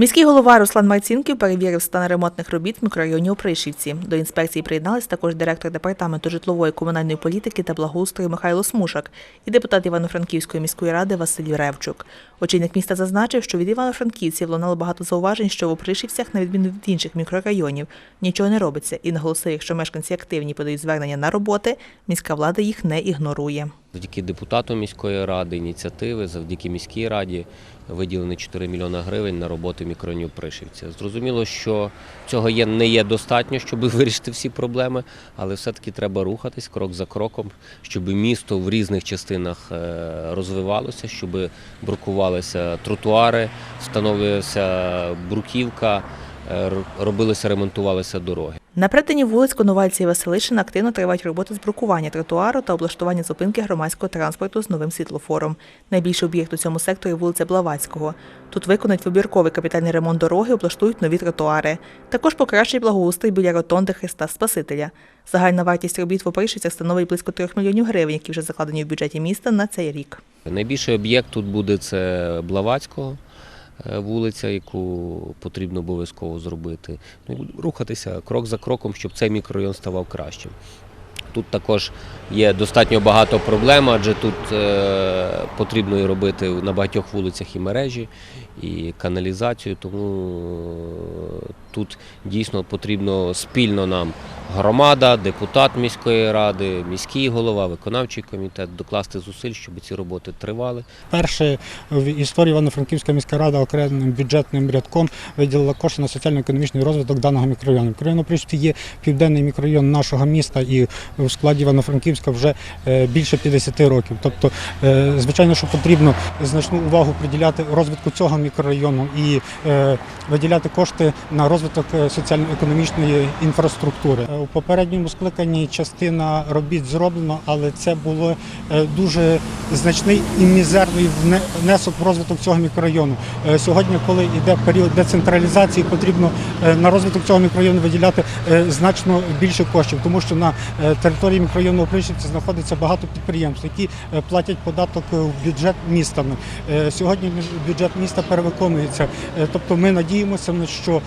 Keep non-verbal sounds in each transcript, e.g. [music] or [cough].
Міський голова Руслан Марцінків перевірив стан ремонтних робіт в мікрорайоні Опришівці. До інспекції приєдналися також директор департаменту житлової комунальної політики та благоустрою Михайло Смушак і депутат Івано-Франківської міської ради Василь Ревчук. Очільник міста зазначив, що від івано-франківців лунало багато зауважень, що в Опришівцях, на відміну від інших мікрорайонів, нічого не робиться, і наголосив, якщо мешканці активні подають звернення на роботи, міська влада їх не ігнорує. Завдяки депутату міської ради, ініціативи, завдяки міській раді виділені 4 мільйони гривень на роботи мікрорайонів Пришівця. Зрозуміло, що цього є, не є достатньо, щоб [laughs] вирішити всі проблеми, але все-таки треба рухатись крок за кроком, щоб місто в різних частинах е, розвивалося, щоб брукувалися тротуари, встановлювалася бруківка, робилися, ремонтувалися дороги. На перетині вулиць Коновальця і Василишина активно тривають роботи з брукування тротуару та облаштування зупинки громадського транспорту з новим світлофором. Найбільший об'єкт у цьому секторі вулиця Блаватського. Тут виконують вибірковий капітальний ремонт дороги, облаштують нові тротуари. Також покращують благоустрій біля ротонди Христа Спасителя. Загальна вартість робіт в Опришівцях становить близько 3 мільйонів гривень, які вже закладені в бюджеті міста на цей рік. Найбільший об'єкт тут буде це Блаватського е, вулиця, яку потрібно обов'язково зробити. Ну, рухатися крок за кроком, щоб цей мікрорайон ставав кращим. Тут також є достатньо багато проблем, адже тут е, потрібно і робити на багатьох вулицях і мережі, і каналізацію, тому е, тут дійсно потрібно спільно нам громада, депутат міської ради, міський голова, виконавчий комітет докласти зусиль, щоб ці роботи тривали. Перше в історії Івано-Франківська міська рада окремим бюджетним рядком виділила кошти на соціально-економічний розвиток даного мікрорайону. Мікрорайон Опришівці є південний мікрорайон нашого міста і в складі Івано-Франківська вже е, більше 50 років. Тобто, е, звичайно, що потрібно значну увагу приділяти розвитку цього мікрорайону і е, виділяти кошти на розвиток соціально-економічної інфраструктури. У попередньому скликанні частина робіт зроблено, але це було е, дуже значний і мізерний внесок в розвиток цього мікрорайону. Е, Сьогодні, коли йде період децентралізації, потрібно е, на розвиток цього мікрорайону виділяти значно більше коштів, тому що на території мікрорайону Опришівці знаходиться багато підприємств, які платять податок в бюджет міста. Сьогодні бюджет міста перевиконується. Тобто ми надіємося, що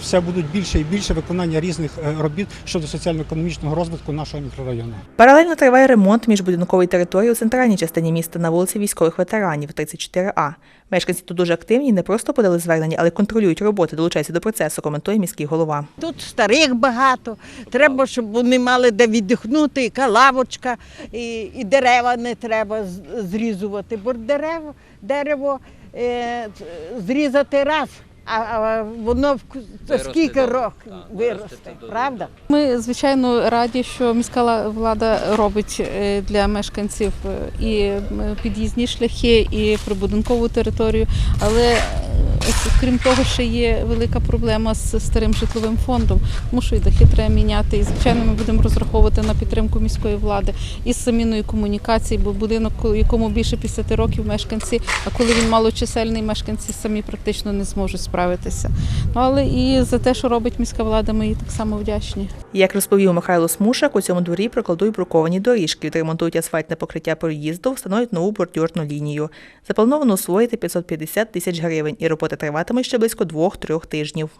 все будуть більше і більше виконання різних робіт щодо соціально-економічного розвитку нашого мікрорайону. Паралельно триває ремонт міжбудинкової території у центральній частині міста на вулиці військових ветеранів 34А. Мешканці тут дуже активні, не просто подали звернення, але контролюють роботи, долучаються до процесу, коментує міський голова. Тут старих багато. Треба, щоб вони мали де віддихнути, яка лавочка, і, і дерева не треба зрізувати, бо дерево, дерево е, зрізати раз, а, а воно в ку- Виросте скільки років Да, виросте, виросте то правда? Ми звичайно раді, що міська влада робить е, для мешканців е, і під'їзні шляхи, і прибудинкову територію. Але е, крім того, ще є велика проблема з старим житловим фондом, тому що і дахи треба міняти. І звичайно, ми будемо розраховувати на підтримку міської влади і з заміною бо будинок, якому більше 50 років мешканці, а коли він малочисельний, мешканці самі практично не зможуть справитися. Ну але і за те, що робить міська влада, ми їй так само вдячні. Як розповів Михайло Смушак, у цьому дворі прокладуть бруковані доріжки, відремонтують асфальтне покриття проїзду, встановлять нову бордюрну лінію. Заплановано освоїти 550 тисяч гривень, і роботи триватимуть ще близько двох-трьох тижнів.